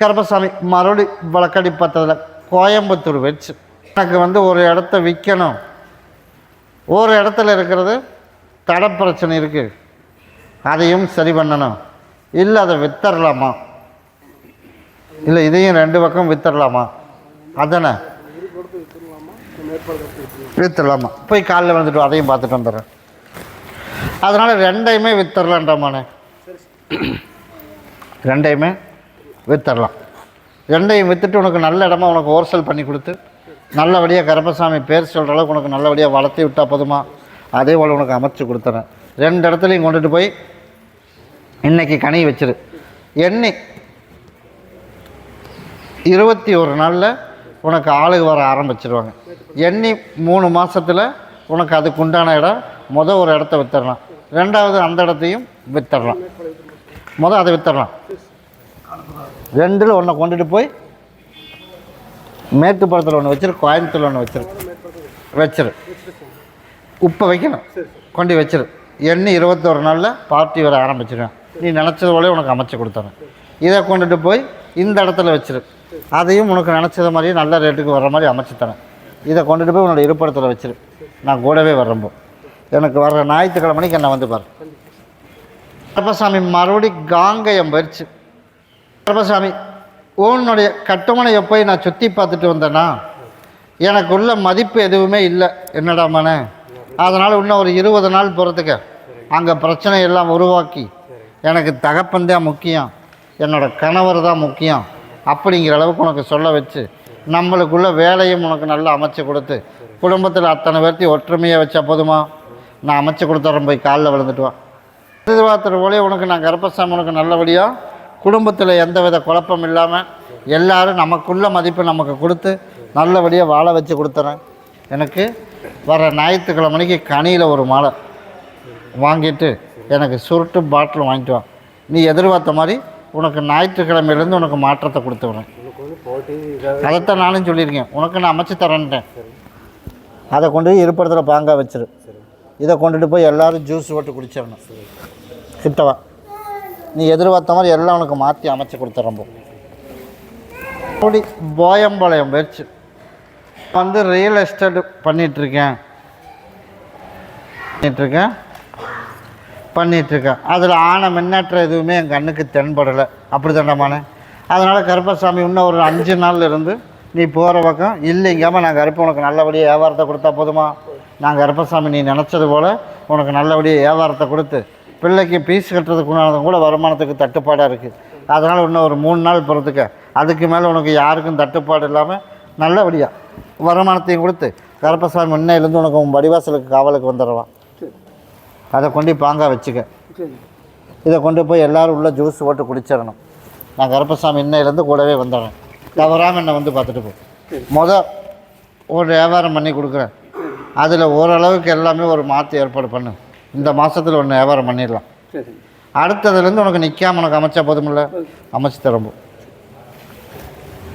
கருப்பசாமி மறுபடி வழக்கடி பத்திரத்தில் கோயம்புத்தூர் வச்சு. எனக்கு வந்து ஒரு இடத்த விற்கணும் ஒரு இடத்துல இருக்கிறது தடை பிரச்சனை இருக்குது அதையும் சரி பண்ணணும். இல்லை அதை வித்தரலாமா? இல்லை இதையும் ரெண்டு பக்கம் வித்தரலாமா? அதானே? வித்துடலாமா போய் காலைல வந்துட்டு அதையும் பார்த்துட்டு வந்துடுறேன். அதனால் ரெண்டையுமே வித்தரலான்டாமாண்ணே ரெண்டையுமே விற்றுடலாம் ரெண்டையும் விற்றுட்டு உனக்கு நல்ல இடமா உனக்கு ஹோல்சேல் பண்ணி கொடுத்து நல்லபடியாக கருப்பசாமி பேர் சொல்கிற அளவுக்கு உனக்கு நல்லபடியாக வளர்த்தி விட்டால் போதுமா? அதே போல் உனக்கு அமைச்சு கொடுத்துறேன். ரெண்டு இடத்துலையும் கொண்டுட்டு போய் இன்றைக்கி கனி வச்சிரு. எண்ணி இருபத்தி ஒரு நாளில் உனக்கு ஆளுக வர ஆரம்பிச்சிருவாங்க. எண்ணி மூணு மாதத்தில் உனக்கு அதுக்கு உண்டான இடம் மொதல் ஒரு இடத்த வித்தரலாம். ரெண்டாவது அந்த இடத்தையும் வித்தரலாம். மொதல் அதை வித்தரலாம். ரெண்டில் ஒன்றை கொண்டுட்டு போய் மேட்டுப்பாளத்தில் ஒன்று வச்சிரு கோயம்புத்தூர் ஒன்று வச்சிரு. வச்சிரு. உப்பை வைக்கணும். கொண்டு வச்சிரு. எண்ணி இருபத்தோரு நாளில் பார்ட்டி வர ஆரம்பிச்சிருவேன் நீ நினச்சது போல உனக்கு அமைச்சு கொடுத்துறேன். இதை கொண்டுட்டு போய் இந்த இடத்துல வச்சிரு. அதையும் உனக்கு நினச்சது மாதிரியே நல்ல ரேட்டுக்கு வர்ற மாதிரி அமைச்சு தரேன். இதை கொண்டுட்டு போய் உன்னோட இருப்பிடத்தில் வச்சிரு. நான் கூடவே வர்றப்போ எனக்கு வர்ற ஞாயிற்றுக்கிழமைக்கு என்ன வந்து பாரு. கருப்பசாமி மறுபடி காங்கயம் பறிச்சு கருப்பசாமி உன்னுடைய கட்டுமனையை போய் நான் சுற்றி பார்த்துட்டு வந்தேன்னா எனக்கு உள்ள மதிப்பு எதுவுமே இல்லை. என்னடா என்னடாமனே அதனால் இன்னும் ஒரு இருபது நாள் போகிறதுக்கு அங்கே பிரச்சனை எல்லாம் உருவாக்கி எனக்கு தகப்பன் தான் முக்கியம் என்னோடய கணவர் தான் முக்கியம் அப்படிங்கிற அளவுக்கு உனக்கு சொல்ல வச்சு நம்மளுக்குள்ள வேலையும் உனக்கு நல்லா அமைச்சு கொடுத்து குடும்பத்தில் அத்தனை பேர்த்தையும் ஒற்றுமையாக வச்சா போதுமா? நான் அமைச்சு கொடுத்துறேன் போய் காலில் விழுந்துட்டு வா. திருவாத்திர போலே உனக்கு நான் கருப்பசாமி உனக்கு நல்லபடியாக குடும்பத்தில் எந்த வித குழப்பம் இல்லாமல் எல்லாரும் நமக்குள்ள மதிப்பு நமக்கு கொடுத்து நல்லபடியாக வாழ வச்சு கொடுத்துறேன். எனக்கு வர ஞாயிற்றுக்கிழமைக்கு கனியில் ஒரு மாலை வாங்கிட்டு எனக்கு சுருட்டு பாட்டில் வாங்கிட்டு வா. நீ எதிர்பார்த்த மாதிரி உனக்கு ஞாயிற்றுக்கிழமையிலேருந்து உனக்கு மாற்றத்தை கொடுத்து விடுறேன். அதைத்தான் நானும் சொல்லியிருக்கேன். உனக்கு நான் அமைச்சு தரேன்ட்டேன். அதை கொண்டு போய் இருப்பிடத்தில் பாங்காக வச்சிரு. இதை கொண்டுட்டு போய் எல்லோரும் ஜூஸ் போட்டு குடிச்சிடணும். கிட்டவா நீ எதிர்பார்த்த மாதிரி எல்லாம் உனக்கு மாற்றி அமைச்சு கொடுத்துறம்போ அப்படி போயம்பாளையம் போயிடுச்சு. வந்து ரியல் எஸ்டேட் பண்ணிகிட்ருக்கேன் பண்ணிகிட்ருக்கேன் பண்ணிகிட்ருக்கேன் அதில் ஆன முன்னேற்றம் எதுவுமே என் கண்ணுக்கு தென்படலை. அப்படி தாண்டாமானே அதனால் கருப்பசாமி இன்னும் ஒரு அஞ்சு நாளில் இருந்து நீ போகிற பக்கம் இல்லைங்காமல் நான் கருப்பு உனக்கு நல்லபடியாக வியாபாரத்தை கொடுத்தா போதுமா? நான் கருப்பசாமி நீ நினச்சது போல் உனக்கு நல்லபடியாக வியாபாரத்தை கொடுத்து பிள்ளைக்கு பீஸ் கட்டுறதுக்கு உண்டானதும் கூட வருமானத்துக்கு தட்டுப்பாடாக இருக்குது அதனால் இன்னும் ஒரு மூணு நாள் போகிறதுக்கு அதுக்கு மேலே உனக்கு யாருக்கும் தட்டுப்பாடு இல்லாமல் நல்லபடியாக வருமானத்தையும் கொடுத்து கருப்பசாமி முன்னையிலேருந்து உனக்கு உன் வடிவாசலுக்கு காவலுக்கு வந்துடுவான். அதை கொண்டு பாங்கா வச்சுக்க. இதை கொண்டு போய் எல்லோரும் உள்ள ஜூஸ் போட்டு குடிச்சிடணும். நான் கருப்பசாமி இன்னையிலேருந்து கூடவே வந்துடுறேன். தவறாமல் என்னை வந்து பார்த்துட்டு போ. முத ஒரு வியாபாரம் பண்ணி கொடுக்குறேன். அதில் ஓரளவுக்கு எல்லாமே ஒரு மாற்று ஏற்பாடு பண்ணு. இந்த மாதத்தில் ஒன்று வியாபாரம் பண்ணிடலாம். அடுத்ததுலேருந்து உனக்கு நிற்காம உனக்கு அமைச்சா போதுமில்ல? அமைச்சு தரம்போ.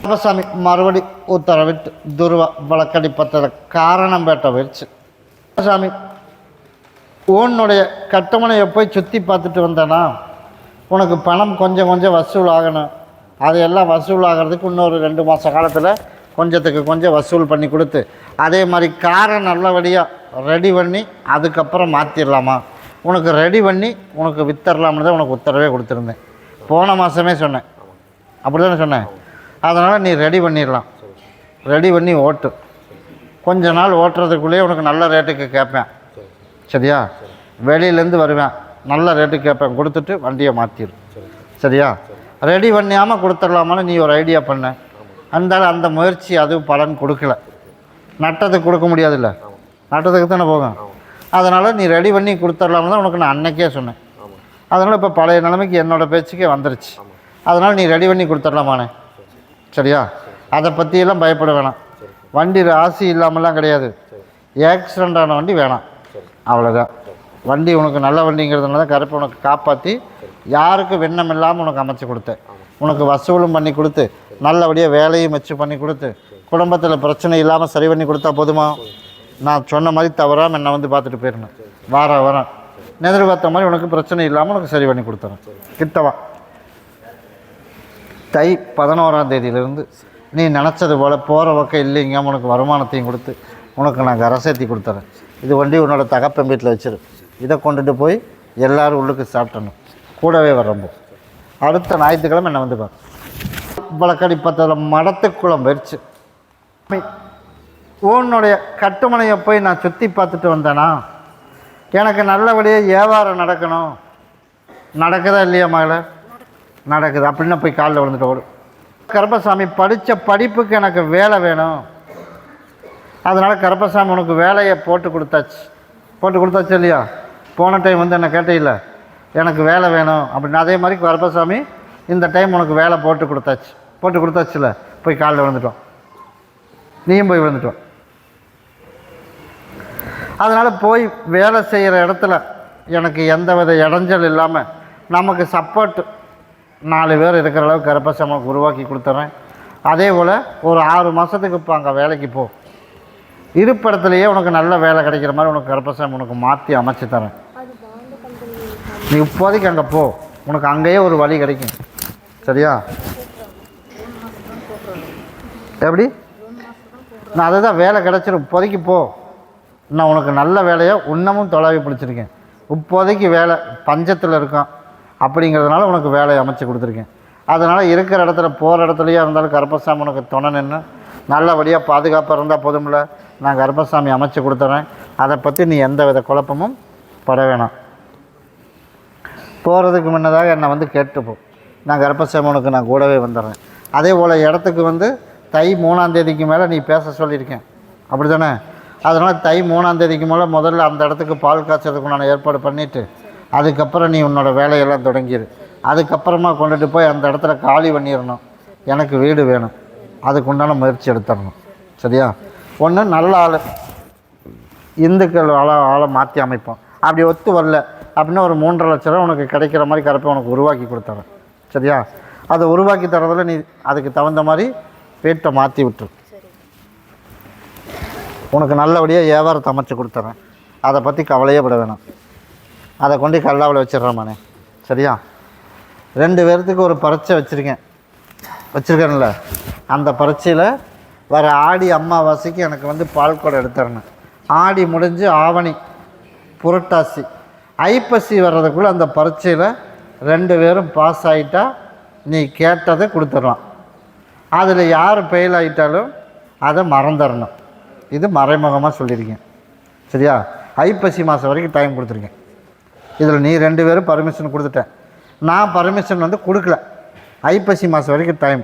கருப்பசாமி மறுபடி உத்தரவிட்டு துருவ வழக்கடி பத்தத காரணம் பேட்ட போயிடுச்சு சாமி உன்னுடைய கட்டுமனையை போய் சுற்றி பார்த்துட்டு வந்தேனா? உனக்கு பணம் கொஞ்சம் கொஞ்சம் வசூல் ஆகணும். அதையெல்லாம் வசூல் ஆகிறதுக்கு இன்னொரு ரெண்டு மாத காலத்தில் கொஞ்சத்துக்கு கொஞ்சம் வசூல் பண்ணி கொடுத்து அதே மாதிரி காரை நல்லபடியாக ரெடி பண்ணி அதுக்கப்புறம் மாற்றிடலாமா உனக்கு ரெடி பண்ணி உனக்கு வித்தரலாம்னு தான் உனக்கு உத்தரவே கொடுத்துருந்தேன். போன மாதமே சொன்னேன். அப்படி தானே சொன்னேன்? அதனால் நீ ரெடி பண்ணிடலாம் ரெடி பண்ணி ஓட்டு. கொஞ்ச நாள் ஓட்டுறதுக்குள்ளேயே உனக்கு நல்ல ரேட்டுக்கு கேட்பேன். சரியா? வெளியிலேருந்து வருவேன். நல்ல ரேட்டுக்கு கேட்பேன். கொடுத்துட்டு வண்டியை மாற்றிடு சரியா? ரெடி பண்ணியாமல் கொடுத்துடலாமான்னு நீ ஒரு ஐடியா பண்ண. அந்த அந்த முயற்சி அதுவும் பலன் கொடுக்கல. நட்டத்துக்கு கொடுக்க முடியாதுல்ல. நட்டத்துக்கு தானே போகும். அதனால் நீ ரெடி பண்ணி கொடுத்துடலாம்னு தான் உனக்கு நான் அன்னைக்கே சொன்னேன். அதனால் இப்போ பழைய நிலைமைக்கு என்னோடய பேச்சுக்கே வந்துருச்சு. அதனால் நீ ரெடி பண்ணி கொடுத்துடலாமாண்ணே சரியா? அதை பற்றியெல்லாம் பயப்பட வேணாம். வண்டி ராசி இல்லாமலாம் கிடையாது. ஆக்சிடெண்ட் ஆன வண்டி வேணாம். அவ்வளோதான் வண்டி உனக்கு நல்ல வண்டிங்கிறதுனால தான் கருப்பை உனக்கு காப்பாற்றி யாருக்கும் வெண்ணம் இல்லாமல் உனக்கு அமைச்சு கொடுத்தேன். உனக்கு வசூலும் பண்ணி கொடுத்து நல்லபடியாக வேலையும் வச்சு பண்ணி கொடுத்து குடும்பத்தில் பிரச்சனை இல்லாமல் சரி பண்ணி கொடுத்தா போதுமா? நான் சொன்ன மாதிரி தவறாமல் என்னை வந்து பார்த்துட்டு போயிருந்தேன் வார வரேன் எதிர்பார்த்த மாதிரி உனக்கு பிரச்சனை இல்லாமல் உனக்கு சரி பண்ணி கொடுத்துறேன். கிட்டவா? தை பதினோராம் தேதியிலேருந்து நீ நினச்சது போல் போகிற பக்கம் இல்லைங்க உனக்கு வருமானத்தையும் கொடுத்து உனக்கு நான் கரை சேர்த்தி கொடுத்துறேன். இது வண்டி உன்னோட தகப்பன் வீட்டில் வச்சிரு. இதை கொண்டுட்டு போய் எல்லோரும் உள்ளுக்கு சாப்பிட்டணும் கூடவே வரம்போ அடுத்த ஞாயிற்றுக்கிழமை என்ன வந்து பாரு வழக்கடி பத்ததில் மடத்துக்குளம் வெறிச்சு உன்னுடைய கட்டுமனையை போய் நான் சுற்றி பார்த்துட்டு வந்தேனா? எனக்கு நல்லபடியாக வியாபாரம் நடக்கணும். நடக்குதா இல்லையா மகள? நடக்குது. அப்படின்னு போய் காலில் விழுந்துட்டு ஓடும் கருப்பசாமி படித்த படிப்புக்கு எனக்கு வேலை வேணும். அதனால் கருப்பசாமி உனக்கு வேலையை போட்டு கொடுத்தாச்சு. போட்டு கொடுத்தாச்சு இல்லையா? போன டைம் வந்து என்ன கேட்டையில எனக்கு வேலை வேணும். அப்படின்னு. அதே மாதிரி கருப்பசாமி இந்த டைம் உனக்கு வேலை போட்டு கொடுத்தாச்சு. போட்டு கொடுத்தாச்சுல. போய் காலில் விழுந்துட்டோம். நீயும் போய் விழுந்துட்டோம். அதனால் போய் வேலை செய்கிற இடத்துல எனக்கு எந்த வித இடைஞ்சல் இல்லாமல் நமக்கு சப்போர்ட் நாலு பேர் இருக்கிற அளவுக்கு கருப்பசாமி உருவாக்கி கொடுத்துட்றேன் அதே போல் ஒரு ஆறு மாதத்துக்கு இப்போ அங்கே வேலைக்கு போ. இருப்பிடத்துலையே உனக்கு நல்ல வேலை கிடைக்கிற மாதிரி உனக்கு கருப்பசாமி உனக்கு மாற்றி அமைச்சு தரேன். நீ இப்போதைக்கு அங்கே போ. உனக்கு அங்கேயே ஒரு வழி கிடைக்கும். சரியா? எப்படி? நான் அதை தான் வேலை கிடச்சிடும் இப்போதைக்கு போ. நான் உனக்கு நல்ல வேலையை இன்னமும் தொலைவி பிடிச்சிருக்கேன். இப்போதைக்கு வேலை பஞ்சத்தில் இருக்கான். அப்படிங்கிறதுனால உனக்கு வேலையை அமைச்சு கொடுத்துருக்கேன். அதனால் இருக்கிற இடத்துல போகிற இடத்துலையே இருந்தாலும் கருப்பசாமி உனக்கு துணை நின்று நல்லபடியாக பாதுகாப்பாக இருந்தால் போதும்ல. நான் கருப்பசாமி அமைச்சு கொடுத்துறேன். அதை பற்றி நீ எந்த வித குழப்பமும் பட வேணாம். போகிறதுக்கு முன்னதாக என்னை வந்து கேட்டுப்போம் நான் கர்ப்பசாமி உனக்கு நான் கூடவே வந்துடுறேன். அதே போல் இடத்துக்கு வந்து தை மூணாம் தேதிக்கு மேலே நீ பேச சொல்லியிருக்கேன். அப்படி தானே அதனால் தை மூணாம் தேதிக்கு மேலே முதல்ல அந்த இடத்துக்கு பால் காய்ச்சதுக்கு நான் ஏற்பாடு பண்ணிவிட்டு அதுக்கப்புறம் நீ உன்னோட வேலையெல்லாம் தொடங்கிடு அதுக்கப்புறமா கொண்டுட்டு போய் அந்த இடத்துல காலி பண்ணிடணும் எனக்கு வீடு வேணும். அதுக்கு உண்டான முயற்சி எடுத்துடணும். சரியா? ஒன்று நல்ல ஆள். இந்துக்கள் ஆளை ஆளை மாற்றி அமைப்போம். அப்படி ஒத்து வரல அப்படின்னா ஒரு மூன்றரை லட்ச ரூபா உனக்கு கிடைக்கிற மாதிரி கரப்பை உனக்கு உருவாக்கி கொடுத்துறேன். சரியா? அதை உருவாக்கி தரதில் நீ அதுக்கு தகுந்த மாதிரி வீட்டை மாற்றி விட்டுரு. உனக்கு நல்லபடியாக வியாபாரத்தை அமைச்சு கொடுத்துறேன். அதை பற்றி கவலையே பட வேணாம். அதை கொண்டு கல்லாவில் வச்சிடுறேன் சரியா? ரெண்டு பேர்த்துக்கு ஒரு பரீட்சை வச்சுருக்கேன். வச்சுருக்கேன்ல. அந்த பரீட்சையில் வர ஆடி அம்மாவாசைக்கு எனக்கு வந்து பால் குடம் எடுத்துறேன்னு. ஆடி முடிஞ்சு ஆவணி புரட்டாசி ஐப்பசி வர்றதுக்குள்ளே அந்த பரீட்சையில் ரெண்டு பேரும் பாஸ் ஆகிட்டா நீ கேட்டதை கொடுத்துடலாம். அதில் யார் ஃபெயில் ஆகிட்டாலும் அதை மறந்துடணும். இது மறைமுகமாக சொல்லியிருக்கேன் சரியா? ஐப்பசி மாதம் வரைக்கும் டைம் கொடுத்துருக்கேன். இதில் நீ ரெண்டு பேரும் பர்மிஷன் கொடுத்துட்டேன். நான் பர்மிஷன் வந்து கொடுக்கல. ஐப்பசி மாதம் வரைக்கும் டைம்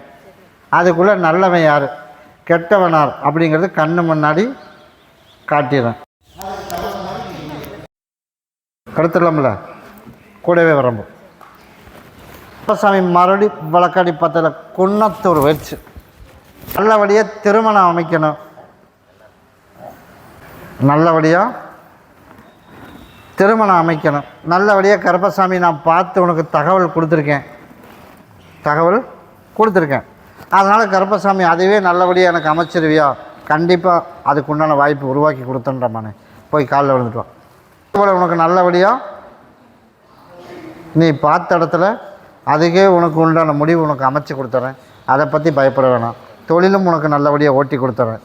அதுக்குள்ளே நல்லவன் யார்? கெட்டவன் யார்? அப்படிங்கிறது கண்ணு முன்னாடி காட்டிடுறேன். கடத்திடலாம்ல? கூடவே வரம்போ. அப்பசாமி மறுபடி வழக்காடி பத்தில் குன்னத்தூர் வச்சு. நல்லபடியாக திருமணம் அமைக்கணும். நல்லபடியாக திருமணம் அமைக்கணும். நல்லபடியாக கருப்பசாமி நான் பார்த்து உனக்கு தகவல் கொடுத்துருக்கேன். தகவல் கொடுத்துருக்கேன். அதனால் கருப்பசாமி அதுவே நல்லபடியாக எனக்கு அமைச்சிருவியா? கண்டிப்பாக அதுக்கு உண்டான வாய்ப்பு உருவாக்கி கொடுத்துன்றமானே போய் காலில் விழுந்துட்டு அதுபோல் உனக்கு நல்லபடியாக நீ பார்த்த இடத்துல அதுக்கே உனக்கு உண்டான முடிவு உனக்கு அமைச்சு கொடுத்துறேன். அதை பற்றி பயப்பட வேணாம். தொழிலும் உனக்கு நல்லபடியாக ஓட்டி கொடுத்துறேன்.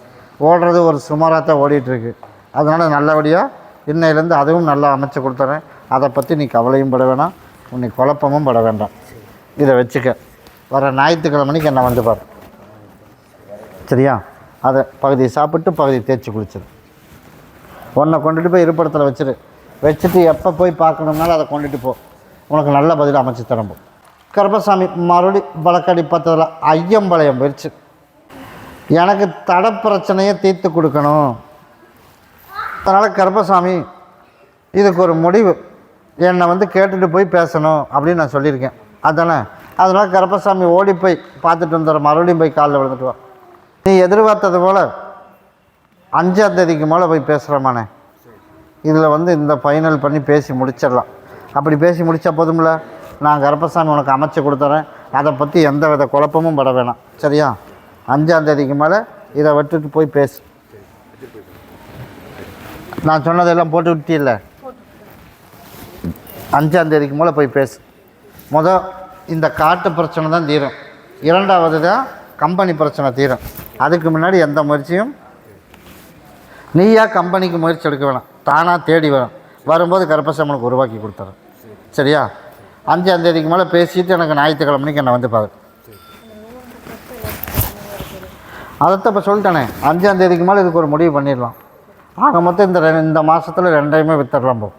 ஓடுறது ஒரு சுமாராக தான் ஓடிட்டுருக்கு அதனால் நல்லபடியாக இன்னையிலேருந்து அதுவும் நல்லா அமைச்சு கொடுத்துறேன். அதை பற்றி நீ கவலையும் பட வேணாம். உன்னை குழப்பமும் பட வேண்டாம். இதை வச்சுக்க. வர ஞாயிற்றுக்கிழமைக்கு என்ன வந்து பாரு. சரியா? அதை பகுதி சாப்பிட்டு பகுதி தேய்ச்சி குளிச்சிரு. உன்னை கொண்டுட்டு போய் இருப்பிடத்தில் வச்சிரு. வச்சுட்டு எப்போ போய் பார்க்கணும்னாலும் அதை கொண்டுட்டு போ. உனக்கு நல்ல பதில் அமைச்சு தரம்போ கருப்பசாமி மறுபடி வழக்கடி பத்ததில் ஐயம்பாளையம் போயிடுச்சு எனக்கு தட பிரச்சனையை தீர்த்து கொடுக்கணும். அதனால் கருப்பசாமி இதுக்கு ஒரு முடிவு. என்னை வந்து கேட்டுட்டு போய் பேசணும் அப்படின்னு நான் சொல்லியிருக்கேன். அதானே? அதனால் கருப்பசாமி ஓடி போய் பார்த்துட்டு வந்துடுற மறுபடியும் போய் காலில் விழுந்துட்டு வா. நீ எதிர்பார்த்தது போல் அஞ்சாம் தேதிக்கு மேலே போய் பேசுகிறமானே இதில் வந்து இந்த ஃபைனல் பண்ணி பேசி முடிச்சிடலாம். அப்படி பேசி முடித்தா போதும்ல? நான் கருப்பசாமி உனக்கு அமைச்சு கொடுத்துறேன். அதை பற்றி எந்த வித குழப்பமும் பட வேணாம். சரியா? அஞ்சாம் தேதிக்கு மேலே இதை விட்டுட்டு போய் பேசு. நான் சொன்னதெல்லாம் போட்டு விட்டியில்ல அஞ்சாம் தேதிக்கு மேலே போய் பேசு. முத இந்த காட்டு பிரச்சனை தான் தீரும். இரண்டாவது தான் கம்பெனி பிரச்சனை தீரும். அதுக்கு முன்னாடி எந்த முயற்சியும் நீயா கம்பெனிக்கு முயற்சி எடுக்க வேணாம். தானாக தேடி வரும். வரும்போது கருப்பசாமனுக்கு உருவாக்கி கொடுத்துறேன். சரியா? அஞ்சாம் தேதிக்கு மேலே பேசிட்டு எனக்கு ஞாயிற்றுக்கிழமைக்கு என்னை வந்து பாரு. அதைத்தான் இப்போ சொல்லிட்டேனே. அஞ்சாம் தேதிக்கு மேலே இதுக்கு ஒரு முடிவு பண்ணிடலாம். ஆக மொத்தம் இந்த ரெ- இந்த மாதத்தில் ரெண்டையுமே வித்துடலாம் போ.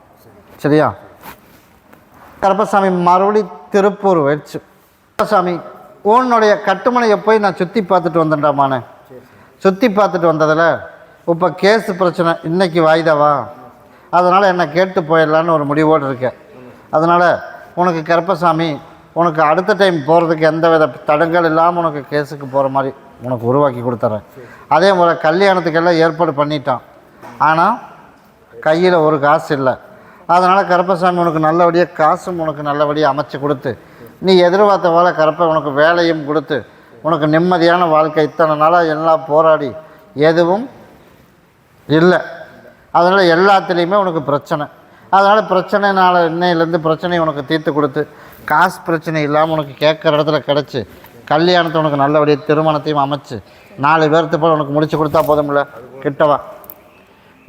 சரியா? கருப்பசாமி மறுபடி திருப்பூர் வச்சு. கருப்பசாமி உன்னுடைய கட்டுமனையை போய் நான் சுற்றி பார்த்துட்டு வந்தேன்டாமானே. சுற்றி பார்த்துட்டு வந்ததில் இப்போ கேஸ் பிரச்சனை இன்னைக்கு வாய்தாவா? அதனால் என்னை கேட்டு போயிடலான்னு ஒரு முடிவோடு இருக்கேன். அதனால் உனக்கு கருப்பசாமி உனக்கு அடுத்த டைம் போகிறதுக்கு எந்த வித தடங்கள் இல்லாமல் உனக்கு கேஸுக்கு போகிற மாதிரி உனக்கு உருவாக்கி கொடுத்துறேன். அதே போல் கல்யாணத்துக்கெல்லாம் ஏற்பாடு பண்ணிட்டான். ஆனால் கையில் ஒரு காசு இல்லை. அதனால் கருப்பசாமி உனக்கு நல்லபடியாக காசும் உனக்கு நல்லபடியாக அமைச்சு கொடுத்து நீ எதிர்பார்த்த வேலை கருப்பை உனக்கு வேலையும் கொடுத்து உனக்கு நிம்மதியான வாழ்க்கை இத்தனை நாளாக எல்லாம் போராடி எதுவும் இல்லை. அதனால் எல்லாத்துலேயுமே உனக்கு பிரச்சனை. அதனால் பிரச்சனைனால இன்னையிலேருந்து பிரச்சனையை உனக்கு தீர்த்து கொடுத்து காசு பிரச்சனை இல்லாமல் உனக்கு கேட்குற இடத்துல கிடச்சி கல்யாணத்தை உனக்கு நல்லபடியாக திருமணத்தையும் அமைச்சு நாலு பேர்த்து போல் உனக்கு முடிச்சு கொடுத்தா போதும்ல கிட்டவா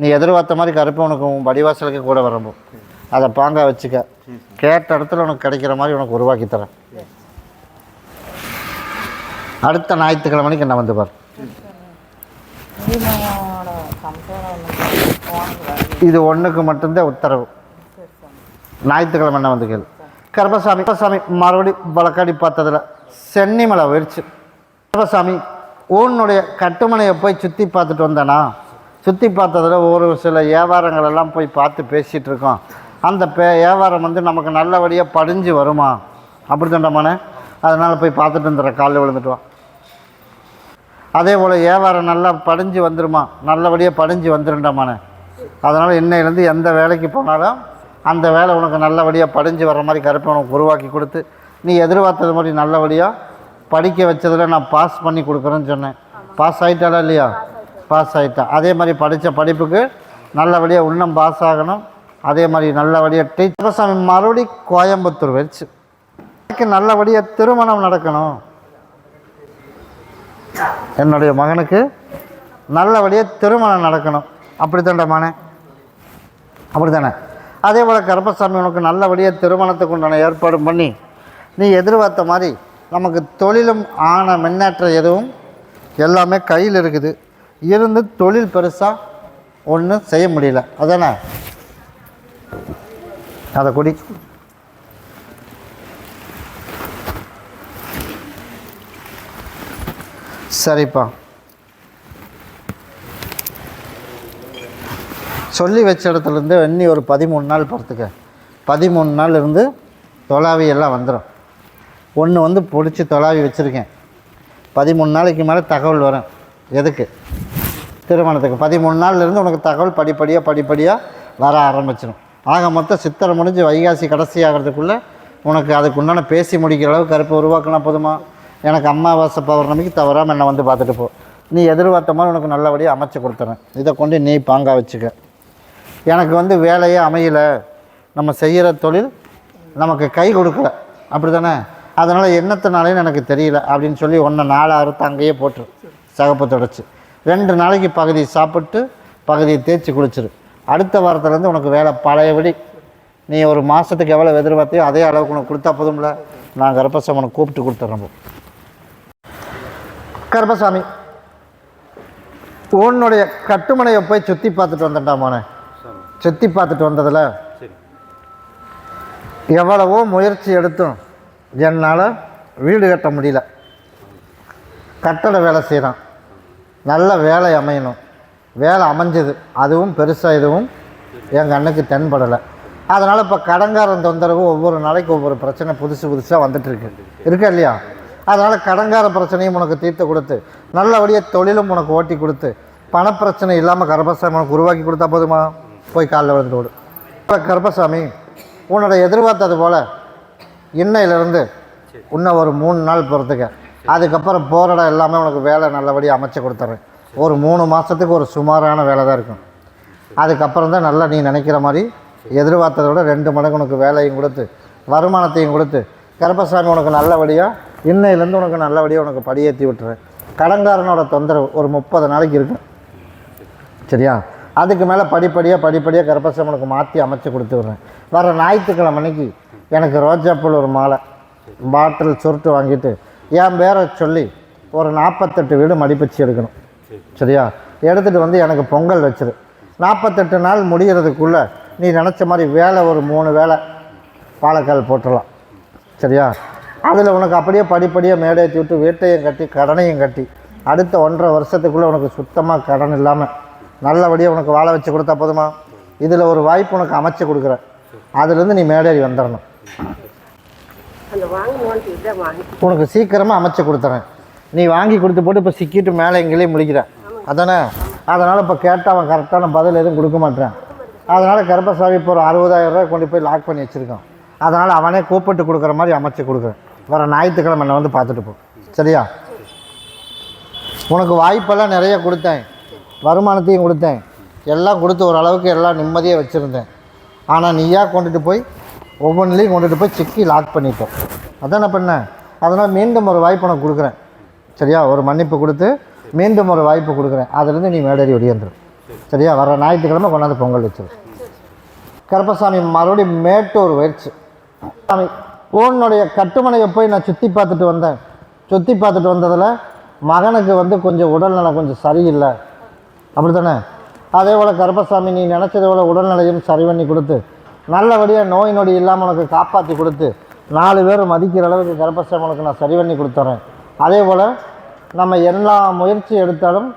நீ எதிர்பார்த்த மாதிரி கருப்பு உனக்கு உன் படிவாசலுக்கு கூட வரம்போ அதை பாங்கா வச்சுக்க. கேட்ட இடத்துல உனக்கு கிடைக்கிற மாதிரி உனக்கு உருவாக்கி தரேன். அடுத்த ஞாயிற்றுக்கிழமைக்கு என்ன வந்து பார்? இது ஒன்றுக்கு மட்டும்தான் உத்தரவு. ஞாயிற்றுக்கிழமை என்ன வந்து கேள். கருப்பசாமி கருப்பசாமி மறுபடி வழக்காடி பார்த்ததில் சென்னிமலை போயிடுச்சு கர்பசாமி உன்னுடைய கட்டுமனையை போய் சுற்றி பார்த்துட்டு வந்தேனா? சுற்றி பார்த்ததில் ஒரு சில வியாபாரங்கள் எல்லாம் போய் பார்த்து பேசிகிட்டு இருக்கோம். அந்த பே வியாபாரம் வந்து நமக்கு நல்லபடியாக படிஞ்சு வருமா? அப்படி தண்டமானே அதனால் போய் பார்த்துட்டு வந்துடுறேன். காலையில் விழுந்துட்டுவான் அதே போல் வியாபாரம் நல்லா படிஞ்சு வந்துருமா? நல்லபடியாக படிஞ்சு வந்துருண்டாமானே அதனால் இன்னையிலேருந்து எந்த வேலைக்கு போனாலும் அந்த வேலை உனக்கு நல்லபடியாக படிஞ்சு வர மாதிரி கருப்பை உனக்கு உருவாக்கி கொடுத்து நீ எதிர்பார்த்தது மாதிரி நல்லபடியாக படிக்க வச்சதில் நான் பாஸ் பண்ணி கொடுக்குறேன்னு சொன்னேன். பாஸ் ஆகிட்டாளா இல்லையா? பாஸ் ஆகிட்டா அதே மாதிரி படித்த படிப்புக்கு நல்லபடியாக இன்னும் பாஸ் ஆகணும். அதே மாதிரி நல்லபடியாக டீச்சர் சாமி மறுபடி கோயம்புத்தூர் வச்சு எனக்கு நல்லபடியாக திருமணம் நடக்கணும். என்னுடைய மகனுக்கு நல்லபடியாக திருமணம் நடக்கணும். அப்படி மகனே? அப்படி தானே அதே போல் கருப்பசாமி உனக்கு நல்லபடியாக திருமணத்துக்கு உண்டான ஏற்பாடு பண்ணி நீ எதிர்பார்த்த மாதிரி நமக்கு தொழிலும் ஆன முன்னேற்றம் எதுவும் எல்லாமே கையில் இருக்குது. இருந்து தொழில் பெருசாக ஒன்றும் செய்ய முடியல. அதானே? அதை குடி. சரிப்பா. சொல்லி வச்ச இடத்துலேருந்து இன்னி ஒரு பதிமூணு நாள் பொறுத்துக்க பதிமூணு நாள் இருந்து தொலாவி எல்லாம் வந்துடும் ஒன்று வந்து பிடிச்சி தொலாவி வச்சுருக்கேன். பதிமூணு நாளைக்கு மேலே தகவல் வரும். எதுக்கு? திருமணத்துக்கு பதிமூணு நாள்லேருந்து உனக்கு தகவல் படிப்படியாக படிப்படியாக வர ஆரம்பிச்சிடும் ஆக மொத்தம் சித்திரை முடிஞ்சு வைகாசி கடைசி ஆகிறதுக்குள்ளே உனக்கு அதுக்கு உண்டான பேசி முடிக்கிற அளவு கருப்பை உருவாக்கினா போதுமா? எனக்கு அமாவாசை பௌர்ணமிக்கு தவறாமல் என்னை வந்து பார்த்துட்டு போ. நீ எதிர்பார்த்த மாதிரி உனக்கு நல்லபடியாக அமைச்சு கொடுத்துறேன். இதை கொண்டு நீ பாங்காக வச்சுக்க. எனக்கு வந்து வேலையே அமையலை. நம்ம செய்கிற தொழில் நமக்கு கை கொடுக்கல. அப்படி தானே அதனால் என்னத்தினாலேன்னு எனக்கு தெரியல அப்படின்னு சொல்லி ஒன்று நாலு அறுத்து அங்கேயே போட்டுரு. சகப்பை தொடச்சி. ரெண்டு நாளைக்கு பகுதி சாப்பிட்டு பகுதியை தேய்ச்சி குளிச்சிரு அடுத்த வாரத்துலேருந்து உனக்கு வேலை பழையபடி. நீ ஒரு மாதத்துக்கு எவ்வளோ எதிர்பார்த்தியோ அதே அளவுக்கு உனக்கு கொடுத்தா போதும்ல. நான் கர்ப்பசாமனை கூப்பிட்டு கொடுத்துட்றேன் கர்ப்பசாமி உன்னுடைய கட்டுமனையை போய் சுற்றி பார்த்துட்டு வந்துட்டாமானே சுற்றி பார்த்துட்டு வந்ததில் எவ்வளவோ முயற்சி எடுத்தும் என்னால் வீடு கட்ட முடியல. கட்டட வேலை செய்கிறான் நல்ல வேலை அமையணும். வேலை அமைஞ்சது. அதுவும் பெருசாக எதுவும் எங்கள் அண்ணுக்கு தென்படலை. அதனால் இப்போ கடங்காரன் தொந்தரவு ஒவ்வொரு நாளைக்கு ஒவ்வொரு பிரச்சனை புதுசு புதுசாக வந்துட்டுருக்கு. இருக்கா இல்லையா? அதனால் கடங்கார பிரச்சனையும் உனக்கு தீர்த்து கொடுத்து நல்லபடியாக தொழிலும் உனக்கு ஓட்டி கொடுத்து பணப்பிரச்சனை இல்லாமல் கர்ப்பசாமி உனக்கு உருவாக்கி கொடுத்தா போதுமா? போய் காலில் விழுந்து ஓடு. இப்போ கர்பசாமி உன்னோட எதிர்பார்த்தது போல் இன்னையிலேருந்து இன்னும் ஒரு மூணு நாள் போகிறதுக்கு அதுக்கப்புறம் போகிற இடம் எல்லாமே உனக்கு வேலை நல்லபடியாக அமைச்சு கொடுத்துட்றேன் ஒரு மூணு மாதத்துக்கு ஒரு சுமாரான வேலை தான் இருக்கும். அதுக்கப்புறம் தான் நல்லா நீ நினைக்கிற மாதிரி எதிர்பார்த்ததை விட ரெண்டு மடங்கு உனக்கு வேலையும் கொடுத்து வருமானத்தையும் கொடுத்து கருப்பசாமி உனக்கு நல்லபடியாக இன்னையிலேருந்து உனக்கு நல்லபடியாக உனக்கு படியேற்றி விட்டுறேன். கடன்காரனோட தொந்தரவு ஒரு முப்பது நாளைக்கு இருக்கும். சரியா? அதுக்கு மேலே படிப்படியாக படிப்படியாக கருப்பசாமி உனக்கு மாற்றி அமைச்சு கொடுத்து விட்றேன். வர ஞாயிற்றுக்கிழமை அன்னைக்கு எனக்கு ரோஜாப்பூல் ஒரு மாலை. பாட்டில் சுருட்டு வாங்கிட்டு என் பேரை சொல்லி ஒரு நாற்பத்தெட்டு வீடு மடிப்பிச்சு எடுக்கணும். சரியா? எடுத்துகிட்டு வந்து எனக்கு பொங்கல் வச்சிரு. நாற்பத்தெட்டு நாள் முடிகிறதுக்குள்ளே நீ நினச்ச மாதிரி வேலை ஒரு மூணு வேலை பாலக்கால் போட்டுடலாம். சரியா? அதில் உனக்கு அப்படியே படிப்படியாக மேடையை விட்டு வீட்டையும் கட்டி கடனையும் கட்டி அடுத்த ஒன்றரை வருஷத்துக்குள்ளே உனக்கு சுத்தமாக கடன் இல்லாமல் நல்லபடியாக உனக்கு வாழ வச்சு கொடுத்தா போதுமா? இதில் ஒரு வாய்ப்பு உனக்கு அமைச்சு கொடுக்குறேன். அதுலேருந்து நீ மேடேறி வந்துடணும் அந்த வாங்கணும்னு இதை வாங்கி உனக்கு சீக்கிரமாக அமைச்சு கொடுத்துறேன். நீ வாங்கி கொடுத்து போட்டு இப்போ சிக்கிட்டு மேலே எங்கேயும் முடிக்கிற அதானே? அதனால் இப்போ கேட்டால் அவன் கரெக்டான பதில் எதுவும் கொடுக்க மாட்டேன். அதனால் கருப்பசாமி இப்போ ஒரு அறுபதாயிரம் ரூபாய் கொண்டு போய் லாக் பண்ணி வச்சுருக்கான். அதனால் அவனே கூப்பிட்டு கொடுக்குற மாதிரி அமைச்சு கொடுக்குறேன். வர ஞாயிற்றுக்கிழமை நான் வந்து பார்த்துட்டு போ. சரியா? உனக்கு வாய்ப்பெல்லாம் நிறைய கொடுத்தேன். வருமானத்தையும் கொடுத்தேன். எல்லாம் கொடுத்து ஓரளவுக்கு எல்லாம் நிம்மதியாக வச்சுருந்தேன். ஆனால் நீயா கொண்டுட்டு போய் ஒவ்வொன்றிலையும் கொண்டுட்டு போய் சிக்கி லாக் பண்ணிட்டோம். அதானே பண்ணேன். அதனால் மீண்டும் ஒரு வாய்ப்பு நான் கொடுக்குறேன். சரியா? ஒரு மன்னிப்பு கொடுத்து மீண்டும் ஒரு வாய்ப்பு கொடுக்குறேன். அதுலேருந்து நீ மேடேறி ஒடியாந்துரு சரியா? வர ஞாயிற்றுக்கிழமை கொண்டாந்து பொங்கல் வச்சிரு. கருப்பசாமி மறுபடியும் மேட்டூர் வயிற்று சாமி உன்னுடைய கட்டுமனையை போய் நான் சுற்றி பார்த்துட்டு வந்தேன். சுற்றி பார்த்துட்டு வந்ததில் மகனுக்கு வந்து கொஞ்சம் உடல்நலம் கொஞ்சம் சரியில்லை. அப்படி தானே அதே போல் கருப்பசாமி நீ நினச்சதை போல் உடல்நிலையும் சரி பண்ணி கொடுத்து நல்லபடியாக நோய் நொடி இல்லாமல் உனக்கு காப்பாற்றி கொடுத்து நாலு பேர் மதிக்கிற அளவுக்கு கருப்பசாமி உனக்கு நான் சரி பண்ணி கொடுத்துறேன். அதே போல் நம்ம எல்லா முயற்சி எடுத்தாலும்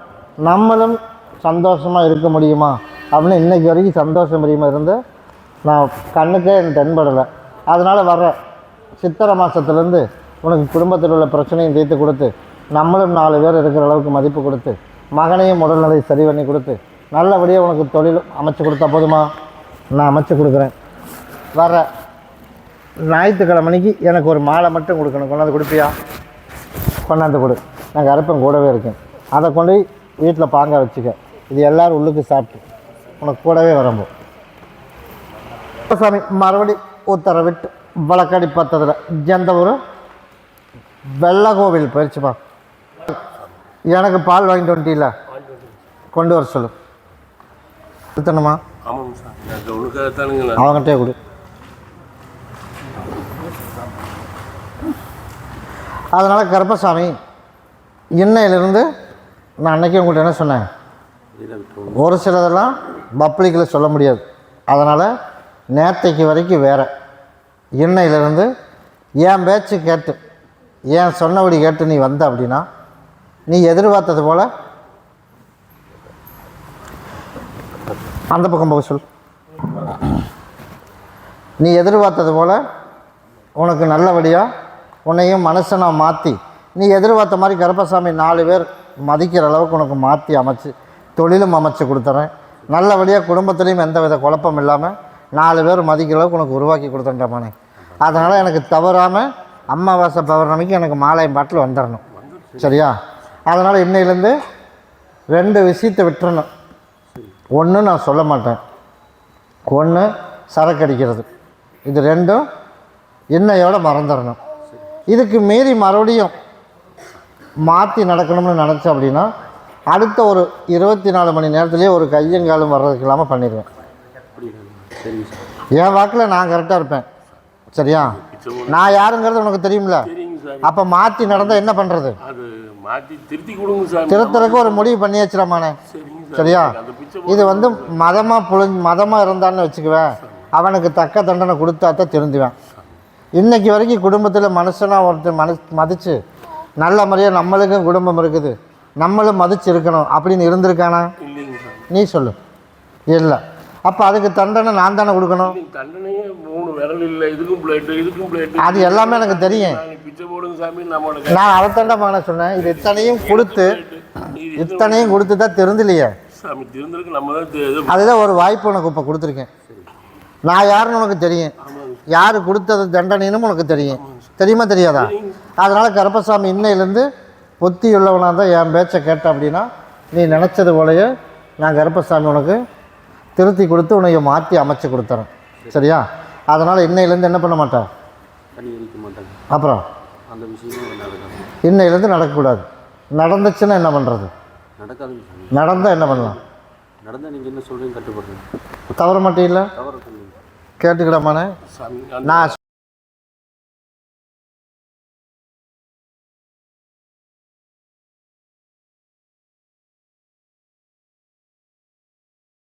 நம்மளும் சந்தோஷமாக இருக்க முடியுமா? அப்படின்னு இன்றைக்கி வரைக்கும் சந்தோஷம் முடியுமா இருந்து நான் கண்ணுக்கே எனக்கு தென்படலை. அதனால் வர சித்திரை மாதத்துலேருந்து உனக்கு குடும்பத்தில் உள்ள பிரச்சனையும் தீர்த்து கொடுத்து நம்மளும் நாலு பேர் இருக்கிற அளவுக்கு மதிப்பு கொடுத்து மகனையும் உடல்நிலை சரி பண்ணி கொடுத்து நல்லபடியாக உனக்கு தொழில் அமைச்சு கொடுத்தா போதுமா? நான் அமைச்சு கொடுக்குறேன். வர ஞாயிற்றுக்கிழமைக்கு எனக்கு ஒரு மாலை மட்டும் கொடுக்கணும். கொண்டாந்து கொடுப்பியா? கொண்டாந்து கொடு. நான் கருப்பன் கூடவே இருக்கேன். அதை கொண்டு போய் வீட்டில் பாங்க வச்சுக்க. இது எல்லோரும் உள்ளுக்கு சாப்பிட்டு. உனக்கு கூடவே வரம்போ. சாமி மறுபடி உத்தரவிட்டு வழக்கடி பத்ததில். எந்த ஊர் வெள்ளகோவில் போயிடுச்சுப்பா எனக்கு பால் வாங்கிட்டு வந்துட்டீங்களா கொண்டு வர சொல்லு. கொடுத்தணுமா ஆமாம் சார். அவங்ககிட்டே கொடு அதனால் கருப்பசாமி இன்னையிலிருந்து நான் அன்றைக்கி உங்கள்கிட்ட என்ன சொன்னேன் ஒரு சிலதெல்லாம் பப்ளிக்கில் சொல்ல முடியாது அதனால் நேற்றைக்கு வரைக்கும் வேறு இன்னையிலிருந்து என் பேச்சு கேட்டு ஏன் சொன்னபடி கேட்டு நீ வந்த அப்படின்னா நீ எதிர்பார்த்தது போல் அந்த பக்கம் போக சொல் நீ எதிர்பார்த்தது போல் உனக்கு நல்லபடியாக உன்னையும் மனசனை மாற்றி நீ எதிர்பார்த்த மாதிரி கருப்பசாமி நாலு பேர் மதிக்கிற அளவுக்கு உனக்கு மாற்றி அமைச்சு தொழிலும் அமைச்சு கொடுத்துறேன். நல்லபடியாக குடும்பத்துலேயும் எந்த வித குழப்பம் இல்லாமல் நாலு பேர் மதிக்கிற அளவுக்கு உனக்கு உருவாக்கி கொடுத்துட்டேன் அதனால் எனக்கு தவறாமல் அமாவாசை பௌர்ணமிக்கு எனக்கு மாலையம் பாட்டில் வந்துடணும். சரியா? அதனால் இன்னையிலேருந்து ரெண்டு விஷயத்தை விட்டுறணும். ஒன்று நான் சொல்ல மாட்டேன். ஒன்று சரக்கு அடிக்கிறது. இது ரெண்டும் இன்னையோட மறந்துடணும் இதுக்கு மீறி மறுபடியும் மாற்றி நடக்கணும்னு நினச்சேன் அப்படின்னா அடுத்த ஒரு இருபத்தி நாலு மணி நேரத்துலேயே ஒரு கையங்காலும் வர்றதுக்கு இல்லாமல் பண்ணிடுவேன். என் வாக்கில் நான் கரெக்டாக இருப்பேன். சரியா? நான் யாருங்கிறது உனக்கு தெரியும்ல? அப்போ மாற்றி நடந்தால் என்ன பண்ணுறது அது மாற்றி திருத்தி கொடுங்க சார் திருத்தறக்கு ஒரு முடிவு பண்ணி வச்சிடமானே சரிங்க சார். சரியா? இது வந்து மதமாக புழிஞ்சு மதமாக இருந்தான்னு வச்சுக்குவேன் அவனுக்கு தக்க தண்டனை கொடுத்தா தான் திருந்துவேன். இன்னைக்கு வரைக்கும் குடும்பத்தில் மனுஷனாக ஒருத்தர் மனு மதித்து நல்ல முறையாக நம்மளுக்கும் குடும்பம் இருக்குது. நம்மளும் மதிச்சு இருக்கணும் அப்படின்னு இருந்திருக்கானா? நீ சொல்லு. இல்லை. அப்போ அதுக்கு தண்டனை நான் தானே கொடுக்கணும்? தண்டனையே மூணு விரல் இல்லை இதுக்கும் பிளேட்டு இதுக்கும் பிளேட்டு அது எல்லாமே எனக்கு தெரியும். நாங்கள் பிச்சை போடுங்க சாமி நம்மளோட நான் அதைத்தாண்டா மகனை சொன்னேன். இது இத்தனையும் கொடுத்து இது இத்தனையும் கொடுத்து தான் திருந்தலையே சாமி திருந்திருக்கு நம்ம தான் தெ- இது அதுதான் ஒரு வாய்ப்பு உனக்கு இப்போ கொடுத்துருக்கேன். நான் யாருன்னு உனக்கு தெரியும். யார் கொடுத்தது தண்டனைன்னு உனக்கு தெரியும். தெரியுமா தெரியாதா? அதனால் கருப்பசாமி இன்னையிலேருந்து புத்தி உள்ளவனாக தான் என் பேச்சை கேட்ட அப்படின்னா நீ நினச்சது போலயே நான் கருப்பசாமி உனக்கு திருத்தி கொடுத்து உனக்கு மாற்றி அமைச்சு கொடுத்துறேன். சரியா? அதனால் இன்னையிலேருந்து என்ன பண்ண மாட்டேன் அப்புறம்? அந்த இன்னையிலேருந்து நடக்கக்கூடாது. நடந்துச்சுன்னா என்ன பண்ணுறது நடந்தால் என்ன பண்ணலாம்? நடந்தால் நீங்கள் என்ன சொல்கிறீங்க கட்டுப்படுறீங்க தவற மாட்டீங்களா? சாமி நான்